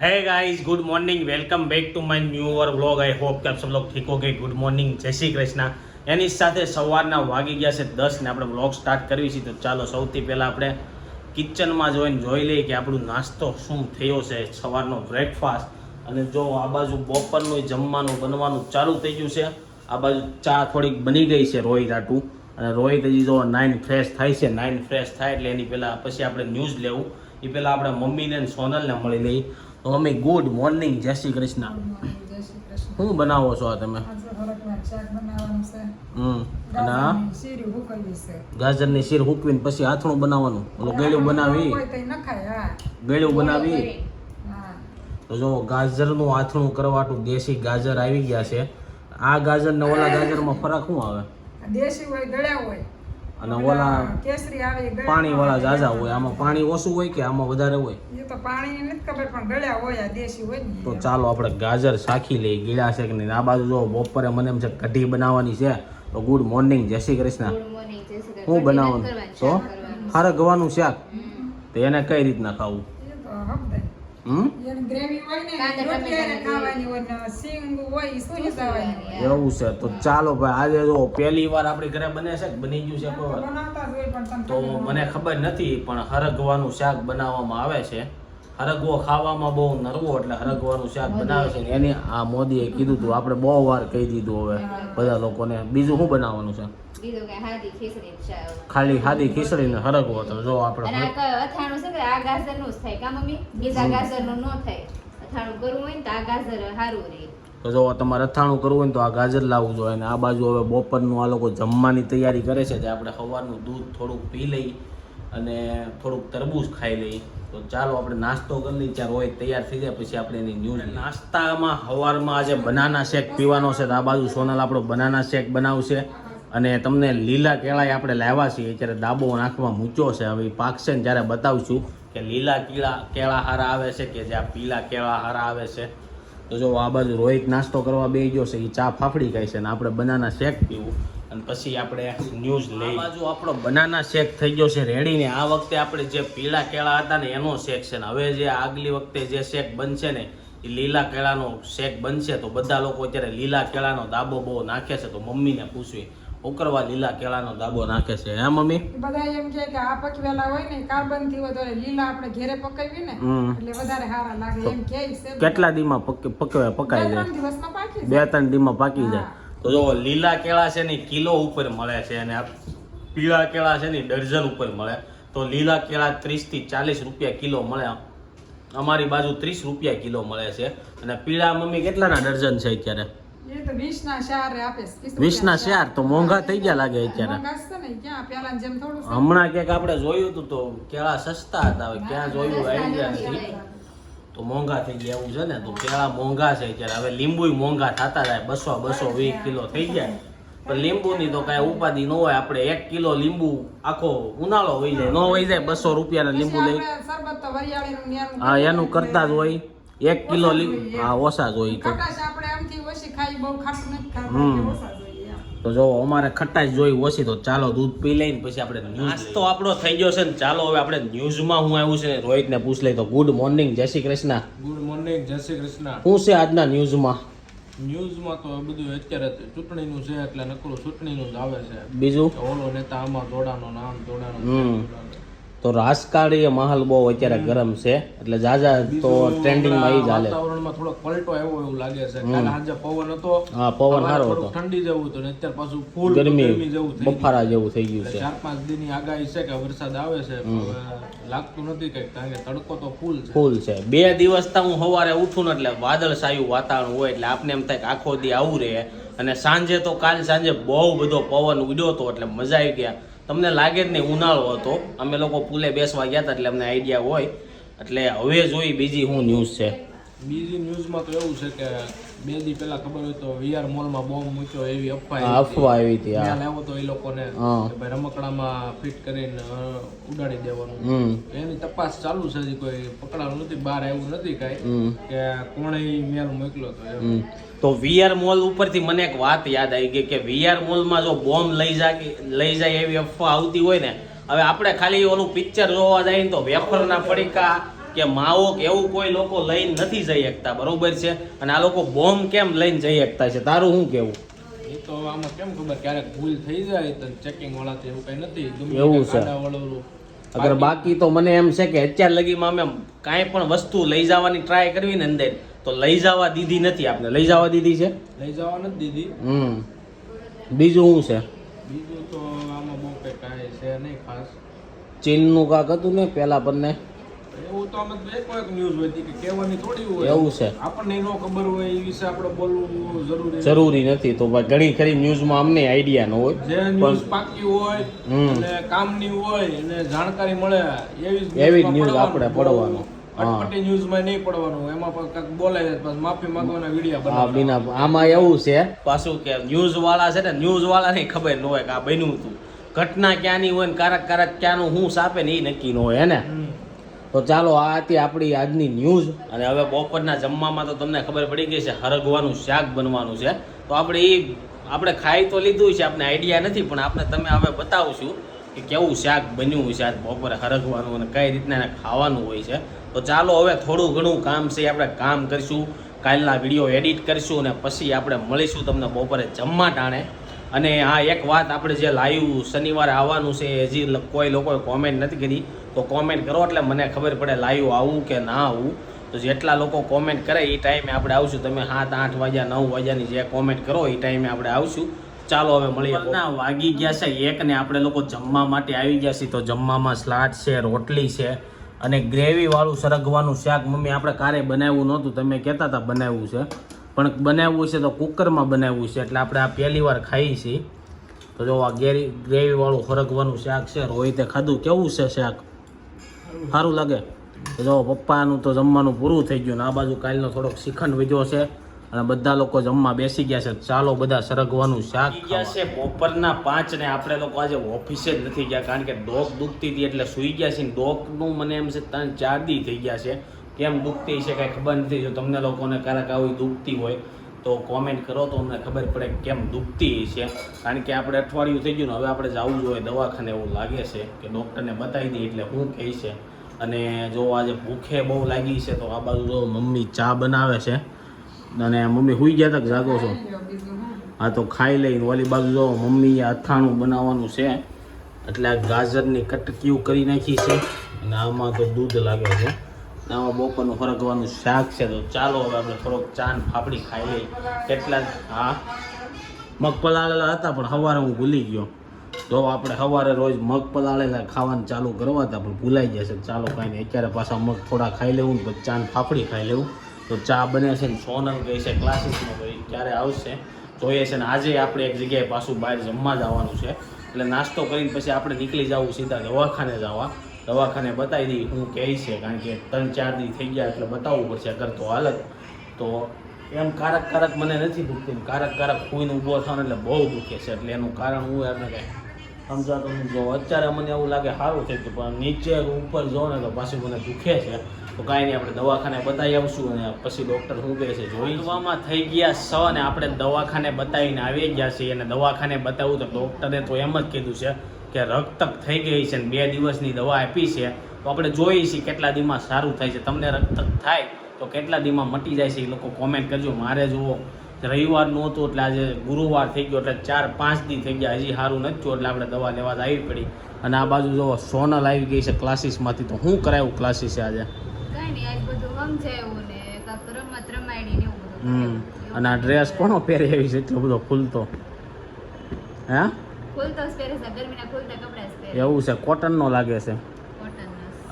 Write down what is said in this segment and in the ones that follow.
है guys good morning welcome back to my new our vlog I hope કે આપ સબ log ઠીક હોગે good morning જય શ્રી કૃષ્ણ એની સાથે સવારના વાગી ગયા છે દસ ને આપણે વ્લોગ સ્ટાર્ટ કરવી છે તો ચાલો સૌથી પહેલાં આપણે કિચનમાં જોઈને જોઈ લઈએ કે આપણું નાસ્તો શું થયો છે સવારનો બ્રેકફાસ્ટ અને જો આ બાજુ બપોરનું જમવાનું બનવાનું ચાલુ થઈ ગયું છે આ બાજુ ચા થોડીક બની ગઈ છે રોહિત આટું અને રોહિત હજી જો નાઇન ફ્રેશ થાય છે નાઇન ફ્રેશ થાય એટલે એની પહેલાં પછી આપણે ન્યૂઝ લેવું એ પહેલાં આપણે મમ્મીને અને સોનલને મળી લઈ તો મમ્મી ગુડ મોર્નિંગ જય શ્રી કૃષ્ણ. શું બનાવો છો આ તમે? હમ અને ગાજરની હુકવી શીર હૂકવીને પછી આથણું બનાવવાનું. ઓલું ગળ્યું બનાવી. ગળ્યું બનાવી? તો જો ગાજરનું આથણું કરવાટું દેશી ગાજર આવી ગયા છે. આ ગાજર ને ઓલા ગાજરમાં ફરક શું આવે? દેશી હોય ગળ્યા હોય. અને ઓલા કેસરી આવે પાણી વાળા ઝાઝા હોય. આમાં પાણી ઓછું હોય કે આમાં વધારે હોય? એ તો પાણી નથી ખબર પણ ગળ્યા હોય આ દેશી હોય તો ચાલો આપણે ગાજર શાખી લઈએ ગીળા છે કે નહીં? આ બાજુ જો બપોરે મને એમ છે કઢી બનાવવાની છે. તો ગુડ મોર્નિંગ જય શ્રી કૃષ્ણ. હું બનાવવાનું તો? હરગવાનું શાક? તો એને કઈ રીતના ખાવું? એવું છે તો ચાલો ભાઈ આજે જો પહેલી વાર આપણી ઘરે બને છે કે બની ગયું છે તો મને ખબર નથી પણ હરગવાનું શાક બનાવવામાં આવે છે. હરગવો ખાવામાં બહુ નરવો એટલે હરગવાનું શાક બનાવે છે એની આ મોદીએ કીધું હતું આપણે બહુ વાર કહી દીધું હવે બધા લોકોને. બીજું શું બનાવવાનું છે? ખાલી હાદી ખીચડી ને હરગવો તો જો આપણે અથાણું છે આ ગાજરનું જ થાય. કા મમ્મી? બીજા ગાજરનું ન થાય. અથાણું કરવું હોય ને તો આ ગાજર સારું રહે. તો જો તમારે અથાણું કરવું હોય ને તો આ ગાજર લાવવું જોઈએ. અને આ બાજુ હવે બપોરનું આ લોકો જમવાની તૈયારી કરે છે જે આપણે સવારનું દૂધ થોડુંક પી લઈ અને થોડુંક તરબૂચ ખાઈ લઈ. તો ચાલો આપણે નાસ્તો કરી લઈએ. ત્યારે હોય તૈયાર થઈ જાય પછી આપણે એની ન્યૂઝ નાસ્તામાં સવારમાં આજે બનાના શેક પીવાનો છે. તો આ બાજુ સોનલ આપણો બનાના શેક બનાવશે. અને તમને લીલા કેળાએ આપણે લાવ્યા છીએ. ત્યારે દાબો નાખવા મૂચ્યો છે. હવે પાકશે ને જ્યારે બતાવશું કે લીલા કીળા કેળા હારા આવે છે કે જે આ પીલા કેળા હારા આવે છે. તો જો આ બાજુ રોહિત નાસ્તો કરવા બેસી ગયો છે. એ ચા ફાફડી ખાય છે ને આપણે બનાના શેક પીવું. અને પછી આપણે ન્યૂઝ લઈ બાજુ આપણો બનાના શેક થઈ ગયો છે રેડી ને. આ વખતે આપણે જે પીળા કેળા હતા ને એનો શેક છે ને. હવે જે આગલી વખતે જે શેક બનશે ને એ લીલા કેળાનો શેક બનશે તો બધા લોકો અત્યારે લીલા કેળાનો દાબો બહુ નાખે છે. તો મમ્મીને પૂછવી ઉકરવા લીલા કેળાનો દાબો નાખે છે હે મમ્મી? બધા એમ કહે કે આ પકવેલા હોય ને કાર્બનથી વધારે લીલા આપણે ઘેરે પકાવી ને એટલે વધારે સારા લાગે. એમ કહે છે કેટલા દીમાં પક પકવે પકાઈ જાય? ત્રણ દિવસમાં પાકી બે ત્રણ દીમાં પાકી જાય. તો જો લીલા કેળા છે ને કિલો ઉપર મળે છે અને પીળા કેળા છે ને ડઝન ઉપર મળે. તો લીલા કેળા ત્રીસથી ચાલીસ રૂપિયા કિલો મળે. અમારી બાજુ ત્રીસ રૂપિયા કિલો મળે છે. અને પીળા મમ્મી કેટલાના ડઝન છે અત્યારે? વીસના ચાર તો મોંઘા થઈ ગયા લાગે અત્યારે. હમણાં ક્યાંક આપણે જોયું હતું તો કેળા સસ્તા હતા ક્યાં જોયું આઈડિયા નથી. તો મોંઘા થઈ ગયા એવું છે ને? તો કેળા મોંઘા છે અત્યારે. હવે લીંબુ મોંઘા થતા જાય. બસો બસો વીસ કિલો થઈ જાય. પણ લીંબુની તો કાંઈ ઉપાધિ ન હોય. આપણે એક કિલો લીંબુ આખો ઉનાળો હોય જાય. ન વહી જાય બસો રૂપિયાના લીંબુ લઈ હા એનું કરતા જ હોય. એક કિલો લીંબુ હા ઓછા જ હોય તો. હમ. તો જો અમારે ખટાઈ જોઈ ઓછી તો ચાલો દૂધ પી લઈને પછી આપણે નાસ્તો આપણો થઈ ગયો છે ને ચાલો હવે આપણે ન્યૂઝમાં હું આવ્યું છે ને રોહિતને પૂછ લઈ તો ગુડ મોર્નિંગ જય શ્રી કૃષ્ણ. ગુડ મોર્નિંગ જય શ્રી કૃષ્ણ. શું છે આજના ન્યૂઝમાં ન્યૂઝમાં તો બધું અત્યારે ચૂંટણીનું છે એટલે નકરું ચૂંટણીનું જ આવે છે. બીજું? ઓલો નેતા આમાં જોડાનો નામ જોડાનો. તો રાજકારણીય માહોલ બહુ અત્યારે ગરમ છે. એટલે જાજા તો ટ્રેન્ડિંગમાં એ જ હાલે. વાતાવરણમાં થોડો પલટો આવ્યો એવું લાગે છે. કારણ આજે પવન હતો. હા પવન સારો હતો. ઠંડી જેવું હતું ને અત્યારે પાછું ફૂલ ગરમી જેવું થઈ બફારા જેવું થઈ ગયું છે. ચાર પાંચ દિનની આગાહી છે કે વરસાદ આવે છે લાગતું નથી કંઈક કારણ કે તડકો તો ફૂલ છે. ફૂલ છે. બે દિવસ તો હું સવારે ઉઠું ને એટલે વાદળ સાયું વાતાવરણ હોય એટલે આપને એમ થાય કે આખો દી આવું રહે. અને સાંજે તો કાલ સાંજે બહુ બધો પવન ઉડ્યો હતો એટલે મજા આવી ગયા. તમને લાગે જ નહીં, ઉનાળો હતો. અમે લોકો પુલે બેસવા ગયા હતા એટલે અમને આઈડિયા હોય. એટલે હવે જોઈ બીજી શું ન્યૂઝ છે. બીજી ન્યૂઝમાં તો એવું છે કે બે દી પહેલા ખબર હોય તો વીઆર મોલમાં બોમ્બ મૂક્યો એવી અફવા હતી. અફવા આવી હતી ત્યાં લાવ્યો તો એ લોકોને કે ભાઈ રમકડામાં ફિટ કરીને ઉડાડી દેવાનું. એની તપાસ ચાલુ છે હજી કોઈ પકડાયું નથી બહાર આવ્યું નથી કાંઈ. કે કોણે મેલ મોકલ્યો તો તો વીઆર મોલ ઉપરથી મને એક વાત યાદ આવી ગઈ કે વીઆર મોલમાં જો બોમ્બ લઈ જાય લઈ જાય એવી અફવા આવતી હોય ને હવે આપણે ખાલી ઓલું પિક્ચર જોવા જાય ને તો વેફરના પડીકા કે માવો કે એવું કોઈ લોકો લઈને નથી જઈ શકતા બરોબર છે? અને આ લોકો બોમ્બ કેમ લઈને જઈ શકતા છે? તારું શું કેવું? એ તો આમાં કેમ ખબર? ક્યારેક ભૂલ થઈ જાય તો ચેકિંગ એવું કંઈ નથી. એવું છે. અગર બાકી તો મને એમ છે કે અત્યાર લગીમાં અમે કાંઈ પણ વસ્તુ લઈ જવાની ટ્રાય કરવી ને અંદર તો લઈ જવા દીધી નથી આપણે લઈ જવા દીધી છે? લઈ જવા નથી દીધી. હમ. બીજું શું છે? બીજું તો આમાં બહુ કઈ છે નહીં ખાસ. ચીનનું કાંક હતું ને પેલા બંને? એવું તો અમે તો એક એક ન્યૂઝ હોય કે કહેવાની થોડી હોય. એવું છે. આપણને ન ખબર હોય એ વિશે આપણે બોલવું જરૂરી જરૂરી નથી તો ઘણી ખરી ન્યૂઝમાં અમને આઈડિયા ન હોય. જે ન્યૂઝ પાકી હોય. અને કામની હોય અને જાણકારી મળે એવી એવી ન્યૂઝ આપણે પડવાનું. અટપટી ન્યૂઝમાં નહીં પડવાનું. એમાં પણ કાંઈક બોલાય પછી માફી માંગવાના વીડિયો આ બનાવવાના. આમાં એવું છે. પાછું કે ન્યૂઝ વાળા છે ને ન્યૂઝ વાળા ને ખબર ન હોય કે આ બન્યું હતું ઘટના ક્યાંની હોય ને કારક કારક ક્યાંનું હું સાપે ને એ નક્કી ન હોય હે ને. તો ચાલો, આ હતી આપણી આજની ન્યૂઝ. અને હવે બપોરના જમવામાં તો તમને ખબર પડી ગઈ છે, હરગવાનું શાક બનવાનું છે. તો આપણે એ આપણે ખાઈ તો લીધું છે, આપણે આઈડિયા નથી, પણ આપણે તમે હવે બતાવશું કે કેવું શાક બન્યું છે આજ બપોરે હરગવાનું અને કઈ રીતના ખાવાનું હોય છે. તો ચાલો, હવે થોડું ઘણું કામ છે, આપણે કામ કરીશું. કાલના વીડિયો એડિટ કરીશું અને પછી આપણે મળીશું તમને બપોરે જમવા ટાણે. અને આ એક વાત આપણે જે લાઈવ શનિવારે આવવાનું છે, હજી કોઈ લોકોએ કોમેન્ટ નથી કરી. તો કોમેન્ટ કરો એટલે મને ખબર પડે લાઈવ આવું કે ના આવું. તો જેટલા લોકો કોમેન્ટ કરે એ ટાઈમે આપણે આવશું. તમે સાત આઠ વાગ્યા નવ વાગ્યાની જે કોમેન્ટ કરો એ ટાઈમે આપણે આવશું. ચાલો હવે મળીએ ના વાગી ગયા છે એક ને આપણે લોકો જમવા માટે આવી ગયા છીએ. તો જમવામાં સ્લાટ છે રોટલી છે અને ગ્રેવીવાળું સરગવાનું શાક. મમ્મી આપણે કારે બનાવ્યું નહોતું. તમે કહેતા હતા બનાવ્યું છે. પણ બનાવવું છે તો કુકરમાં બનાવવું છે. એટલે આપણે આ પહેલી વાર ખાઈએ છીએ. તો જો આ ગ્રેવીવાળું સરગવાનું શાક છે રોહિતે ખાધું. કેવું છે શાક? સારું લાગે. જો પપ્પાનું તો જમવાનું પૂરું થઈ ગયું ને આ બાજુ કાલનો થોડોક શિખંડ વીજો છે અને બધા લોકો જમવા બેસી ગયા છે. ચાલો બધા સરગવાનું શાક ગયા છે બપોરના પાંચ ને આપણે લોકો આજે ઓફિસે જ નથી ગયા કારણ કે ડોક દુખતી હતી એટલે સૂઈ ગયા છે ડોકનું મને એમ છે ત્રણ ચાર દી થઈ ગયા છે. કેમ દુખતી છે કાંઈ ખબર નથી. જો તમને લોકોને ક્યારેક આવી દુખતી હોય તો કોમેન્ટ કરો તો અમને ખબર પડે કેમ દુખતી છે. કારણ કે આપણે અઠવાડિયું થઈ ગયું ને હવે આપણે જવું જોઈએ દવાખાને એવું લાગે છે કે ડૉક્ટરને બતાવી દઈએ એટલે શું કહે છે અને જો આજે ભૂખે બહુ લાગી છે, તો આ બાજુ જો મમ્મી ચા બનાવે છે, અને મમ્મી હુઈ ગયા તક જાગો છો? હા, તો ખાઈ લઈને ઓલી બાજુ જો મમ્મીએ અથાણું બનાવવાનું છે, એટલે આ ગાજરની કટકીઓ કરી નાખી છે, અને આમાં તો દૂધ લાગે છે. આમાં બપોરનું ફરકવાનું શાક છે, તો ચાલો હવે આપણે થોડોક ચાન ફાફડી ખાઈ લઈએ. કેટલા હા મગ પલાળેલા હતા, પણ સવારે હું ભૂલી ગયો. જો આપણે સવારે રોજ મગ પલાળેલા ખાવાનું ચાલુ કરવા હતા, પણ ભૂલાઈ જશે ચાલો કાંઈ નહીં. અત્યારે પાછા મગ થોડા ખાઈ લેવું ને પછી ચાને ફાફડી ખાઈ લેવું. તો ચા બને છે ને સોનલ ગઈ છે, ક્લાસીસમાં ગઈ ક્યારે આવશે? જોઈએ છે ને આજે આપણે એક જગ્યાએ પાછું બહાર જમવા જવાનું છે. એટલે નાસ્તો કરીને પછી આપણે નીકળી જવું સીધા દવાખાને જવા. દવાખાને બતાવી દઈ હું કહે છે, કારણ કે ત્રણ ચાર દી થઈ ગયા એટલે બતાવવું પડશે અગર તો હાલત. તો એમ કારક કારક મને નથી દુખતી કારક કારક કોઈને ઊભો થવાનું એટલે બહુ દુખે છે. એટલે એનું કારણ હું એમને કાંઈ સમજાતું નથી. જો અત્યારે મને એવું લાગે સારું થઈ ગયું પણ નીચે ઉપર જો ને તો પાછું મને દુખે છે. તો કાંઈ નહીં, આપણે દવાખાને બતાવી આવશું અને પછી ડૉક્ટર શું કહે છે જોઈવામાં થઈ ગયા સ અને આપણે દવાખાને બતાવીને આવી ગયા છીએ અને દવાખાને બતાવ્યું તો ડૉક્ટરે તો એમ જ કીધું છે કે રક્તક થઈ ગઈ છે ને બે દિવસની દવા આપી છે. તો આપણે જોઈએ છીએ કેટલા દીમાં સારું થાય છે. તમને રક્તક થાય તો કેટલા દીમાં મટી જાય છે એ લોકો કોમેન્ટ કરજો. મારે જુઓ. રવિવારનું નહોતો એટલે આજે ગુરુવાર થઈ ગયો એટલે ચાર પાંચ દી થઈ ગયા. હજી સારું નથી થયું એટલે આપણે દવા લેવા જ આવી પડી. અને આ બાજુ જો સોનલ આવી ગઈ છે ક્લાસીસમાંથી તો શું કરાયું ક્લાસીસ આજે? હમ. અને આ ડ્રેસ કોનો પહેરી આવી છે? એટલો બધો ખુલતો હે? એવું છે? કોટનનો લાગે છે?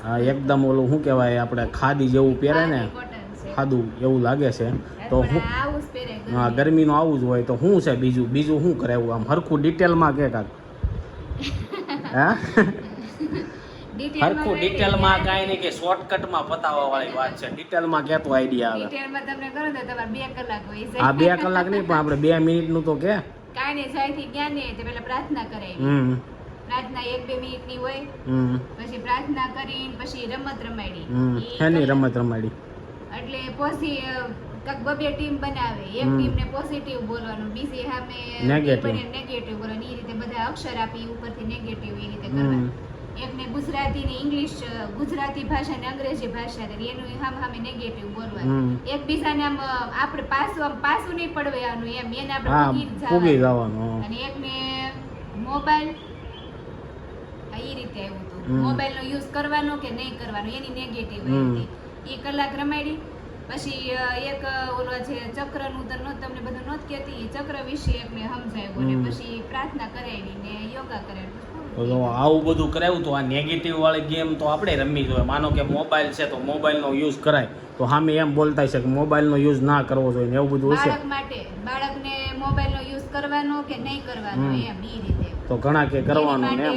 હા એકદમ ઓલું શું કહેવાય આપણે ખાદી જેવું પહેરે ને? ખાદું એવું લાગે છે. તો હા ગરમીનું આવું જ હોય તો શું છે બીજું? બીજું શું કરે આમ હરખું ડિટેલમાં કે કાક હે? હરખું ડિટેલમાં કાંઈ નહીં કે શોર્ટકટમાં પતાવવા વાળી વાત છે. ડિટેલમાં કહેતો આઈડિયા આવે. ડિટેલમાં તમને કરો તો તમારે બે કલાક હોય છે. આ બે કલાક નહીં પણ આપણે બે મિનિટનું તો કે. કાંઈ નહીં સાયથી જ્ઞાન નહીં તે પહેલા પ્રાર્થના હમ. પ્રાર્થના એક બે મિનિટની હોય હમ. પછી પ્રાર્થના કરીને પછી રમત રમાડી. ઈ રમત રમાડી? એટલે પછી કાક બબે ટીમ બનાવે. એક ટીમ ને પોઝિટિવ બોલવાનું બીજી સામે નેગેટિવ નેગેટિવ બોલવાનું. એ રીતે બધા અક્ષર આપી ઉપરથી નેગેટિવ એ રીતે કરવાનું. એકને ગુજરાતી ને ઇંગ્લિશ ગુજરાતી ભાષા ને અંગ્રેજી ભાષા ને એનું હામ હામે નેગેટિવ બોલવાનું. એકબીજાને આમ આપણે પાછું આમ પાછું નહીં પડવાનું એમ. એને આપણે પૂગી જવાનું. અને એકને મોબાઈલ એ રીતે આવ્યું હતું. મોબાઈલ નો યુઝ કરવાનો કે નહીં કરવાનો એની નેગેટિવ. હતી એ કલાક રમાડી. પછી એક ઓલો જે ચક્રનું તો નહોત તમને બધું નહોત કહેતી ચક્ર વિશે એકને સમજાવ્યું ને. પછી પ્રાર્થના કરાવી ને યોગા કરાવી આવું. બધું કરાવ્યું તો આ નેગેટિવ વાળી ગેમ તો આપણે રમવી જોઈએ. માનો કે મોબાઈલ છે તો મોબાઈલનો યુઝ કરાય. તો સામે એમ બોલતા છે કે મોબાઈલનો યુઝ ના કરવો જોઈએ એવું બધું હશે. બાળક માટે બાળકને મોબાઈલનો યુઝ કરવાનો કે નહીં કરવાનો એમ એ રીતે. તો ઘણા કે કરવાનું એમ.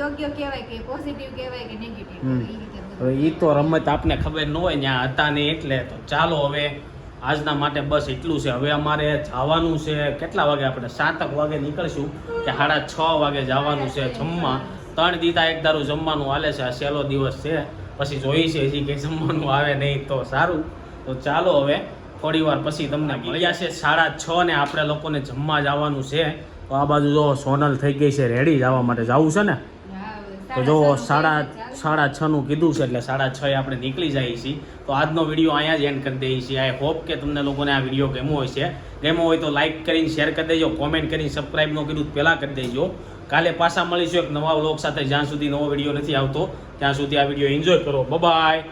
યોગ્ય કહેવાય કે પોઝિટિવ કહેવાય કે નેગેટિવ એ રીતે. હવે એ તો રમત આપને ખબર ન હોય ત્યાં હતા નહીં એટલે તો ચાલો હવે આજના માટે બસ એટલું છે. હવે અમારે જવાનું છે કેટલા વાગે આપણે? સાતક વાગે નીકળશું કે સાડા છ વાગે જવાનું છે જમવા. ત્રણ દીધા એક દારૂ જમવાનું હાલે છે. આ સહેલો દિવસ છે. પછી જોઈ છે હજી કંઈ જમવાનું આવે નહીં તો સારું. તો ચાલો હવે થોડી વાર પછી તમને મળ્યા છે સાડા છ ને આપણે લોકોને જમવા જવાનું છે. તો આ બાજુ જો સોનલ થઈ ગઈ છે, રેડી જવા માટે જવું છે ને? તો જો સાડા સાડા છ નું ચાલે. સાડા છ નું કીધું છે એટલે સાડા છ આપણે નીકળી જઈએ છીએ. તો આજનો વીડિયો અહીંયા જ એન્ડ કરી દઈએ છીએ. આઈ હોપ કે તમને લોકોને આ વીડિયો ગમ્યો હોય છે ગમ્યો હોય તો લાઈક કરીને શેર કરી દેજો કોમેન્ટ કરીને સબસ્ક્રાઈબ ન કર્યું પહેલાં કરી દેજો. કાલે પાછા મળીશું એક નવા વ્લોગ સાથે. જ્યાં સુધી નવો વીડિયો નથી આવતો, ત્યાં સુધી આ વીડિયો એન્જોય કરો. બાય